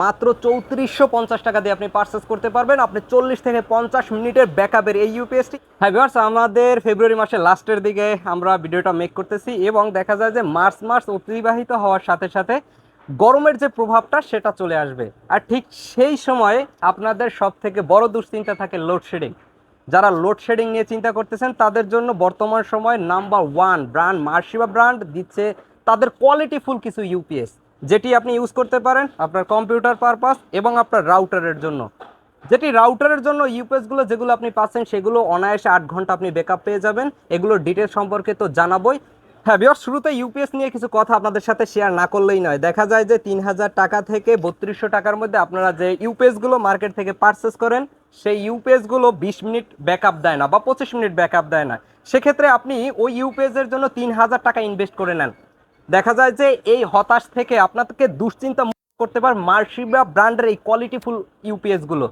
মাত্র চৌত্রিশশো পঞ্চাশ টাকা দিয়ে আপনি পারচেস করতে পারবেন। আপনি চল্লিশ থেকে পঞ্চাশ মিনিটের ব্যাকআপের এই ইউপিএসটি হ্যাঁ ভিউয়ার্স আমাদের ফেব্রুয়ারি মাসের লাস্টের দিকে আমরা ভিডিওটা মেক করতেছি এবং দেখা যায় যে মার্চ মাস অতিবাহিত হওয়ার সাথে সাথে গরমের যে প্রভাবটা, সেটা চলে আসবে। আর ঠিক সেই সময়ে আপনাদের সব থেকে বড় দুশ্চিন্তা থাকে লোডশেডিং যারা লোডশেডিং নিয়ে চিন্তা করতেছেন, তাদের জন্য বর্তমান সময় number one brand Marshiba brand দিচ্ছে তাদের কোয়ালিটিফুল কিছু ইউপিএস যেটি আপনি ইউজ করতে পারেন আপনার কম্পিউটার পারপাস এবং আপনার রাউটারের জন্য। যেটি রাউটারের জন্য ইউপিএসগুলো যেগুলো আপনি পাচ্ছেন সেগুলো অনায়াসে আট ঘণ্টা আপনি ব্যাকআপ পেয়ে যাবেন। এগুলোর ডিটেল সম্পর্কে তো জানাবোই। হ্যাঁ বিয়ার শুরুতে ইউপিএস নিয়ে কিছু কথা আপনাদের সাথে শেয়ার না করলেই নয়। দেখা যায় যে তিন হাজার টাকা থেকে বত্রিশশো টাকার মধ্যে আপনারা যে ইউপিএসগুলো মার্কেট থেকে পারচেস করেন, সেই ইউপিএসগুলো বিশ মিনিট ব্যাকআপ দেয় না বা পঁচিশ মিনিট ব্যাকআপ দেয় না। সেক্ষেত্রে আপনি ওই ইউপিএসের জন্য তিন হাজার টাকা ইনভেস্ট করে নেন। দেখা যায় যে এই হতাশ থেকে আপনাকে দুশ্চিন্তা করতে পারে মার্শিবা ব্র্যান্ডের এই কোয়ালিটিফুল ইউপিএসগুলো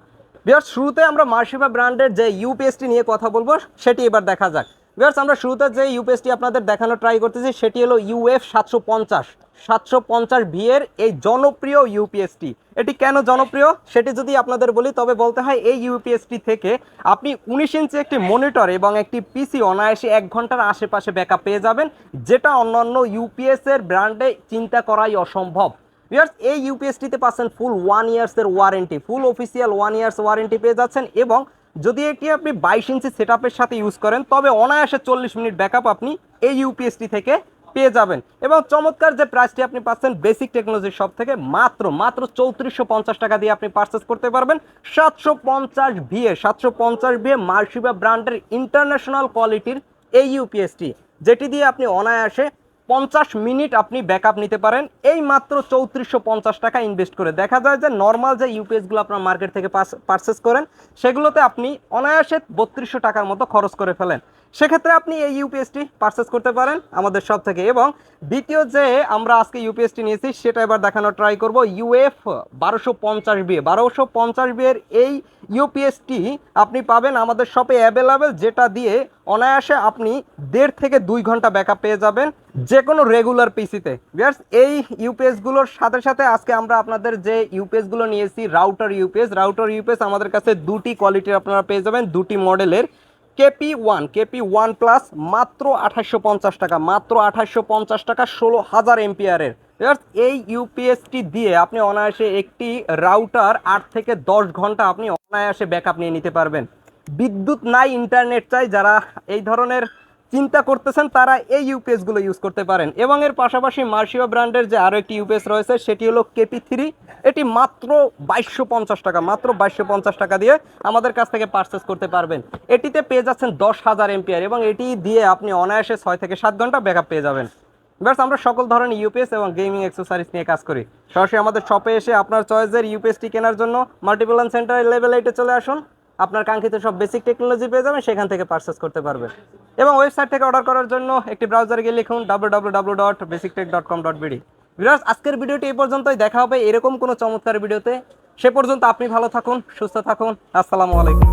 বিহার শুরুতে আমরা মার্শিবা ব্র্যান্ডের যে ইউপিএসটি নিয়ে কথা বলব, সেটি এবার দেখা যাক। বিয়ার্স আমরা শুরুতে যে ইউপিএসটি আপনাদের দেখানো ট্রাই করতেছি, সেটি হলো ইউএফ সাতশো পঞ্চাশ। সাতশো পঞ্চাশ এর এই জনপ্রিয় ইউপিএসটি এটি কেন জনপ্রিয়? সেটি যদি আপনাদের বলি, তবে বলতে হয় এই ইউপিএসটি থেকে আপনি উনিশ ইঞ্চি একটি মনিটর এবং একটি পিসি অনায়াসে এক ঘণ্টার আশেপাশে ব্যাকআপ পেয়ে যাবেন, যেটা অন্যান্য ইউপিএস এর ব্র্যান্ডে চিন্তা করাই অসম্ভব। ভিউয়ার্স এই ইউপিএসটিতে পাচ্ছেন full one ইয়ার্সের warranty full official one years warranty পেয়ে যাচ্ছেন এবং যদি এটি আপনি বাইশ ইঞ্চি সেটআপের সাথে ইউজ করেন, তবে অনায়াসে চল্লিশ মিনিট ব্যাকআপ আপনি এই ইউপিএসটি থেকে পেয়ে যাবেন। এবং চমৎকার যে প্রাইসটি আপনি পাচ্ছেন বেসিক টেকনোলজির সব থেকে মাত্র মাত্র চৌত্রিশশো পঞ্চাশ টাকা দিয়ে আপনি পারচেস করতে পারবেন। সাতশো পঞ্চাশ ভিএ সাতশো পঞ্চাশ ভিএ মার্শিবা ব্র্যান্ডের ইন্টারন্যাশনাল কোয়ালিটির এই ইউপিএসটি যেটি দিয়ে আপনি অনায়াসে পঞ্চাশ মিনিট আপনি ব্যাকআপ নিতে পারেন। এই মাত্র চৌত্রিশশো পঞ্চাশ টাকা ইনভেস্ট করে। দেখা যায় যে নর্মাল যে ইউপিএসগুলো আপনার মার্কেট থেকে পারচেস করেন, সেগুলোতে আপনি অনায়াসে বত্রিশশো টাকার মতো খরচ করে ফেলেন। সেক্ষেত্রে আপনি এই ইউপিএসটি পারচেস করতে পারেন আমাদের সব থেকে। এবং দ্বিতীয় যে আমরা আজকে ইউপিএসটি নিয়েছি, সেটা এবার দেখানোর ট্রাই করব। ইউএফ বারোশো পঞ্চাশ বিয়ে বারোশো পঞ্চাশ বিয়ের এই ইউপিএসটি আপনি পাবেন আমাদের শপে অ্যাভেলেবেল যেটা দিয়ে অনায়াসে আপনি দেড় থেকে দুই ঘণ্টা ব্যাকআপ পেয়ে যাবেন। যে কোনো রেগুলার পিসিতে বিয়ার্স এই ইউপিএসগুলোর সাথে সাথে আজকে আমরা আপনাদের যে ইউপিএসগুলো নিয়েছি রাউটার ইউপিএস রাউটার ইউপিএস আমাদের কাছে দুটি কোয়ালিটির আপনারা পেয়ে যাবেন, দুটি মডেলের KP one KP one plus মাত্র আঠাশশো পঞ্চাশ টাকা, মাত্র আঠাশশো পঞ্চাশ টাকা ষোলো হাজার এমপিআরের এই ইউপিএসটি দিয়ে আপনি অনায়াসে একটি রাউটার আট থেকে দশ ঘণ্টা আপনি অনায়াসে ব্যাকআপ নিয়ে নিতে পারবেন। বিদ্যুৎ নাই ইন্টারনেট চাই, যারা এই ধরনের চিন্তা করতেছেন তারা এই ইউপিএসগুলো ইউজ করতে পারেন। এবং এর পাশাপাশি মার্শিয়া ব্র্যান্ডের যে আরও একটি ইউপিএস রয়েছে, সেটি হলো কেপি থ্রি এটি মাত্র বাইশশো পঞ্চাশ টাকা, মাত্র বাইশশো পঞ্চাশ টাকা দিয়ে আমাদের কাছ থেকে পারচেস করতে পারবেন। এটিতে পেয়ে যাচ্ছেন দশ হাজার এমপিআর এবং এটি দিয়ে আপনি অনায়াসে ছয় থেকে সাত ঘণ্টা ব্যাকআপ পেয়ে যাবেন। ব্যাস, আমরা সকল ধরনের ইউপিএস এবং গেমিং অ্যাক্সেসরিজ নিয়ে কাজ করি। সরাসরি আমাদের শপে এসে আপনার চয়েসের ইউপিএসটি কেনার জন্য মাল্টিপ্লান সেন্টারের লেভেল এইটে চলে আসুন। আপনার কাঙ্ক্ষিত সব বেসিক টেকনোলজি পেয়ে যাবেন, সেখান থেকে পারচেস করতে পারবেন। এবং ওয়েবসাইট থেকে অর্ডার করার জন্য একটি ব্রাউজারে গিয়ে লিখুন W W dot basic tech dot com dot BD বিরাজ আজকের ভিডিওটি এই পর্যন্তই। দেখা হবে এরকম কোনো চমৎকার ভিডিওতে। সে পর্যন্ত আপনি ভালো থাকুন, সুস্থ থাকুন। আসসালামু আলাইকুম।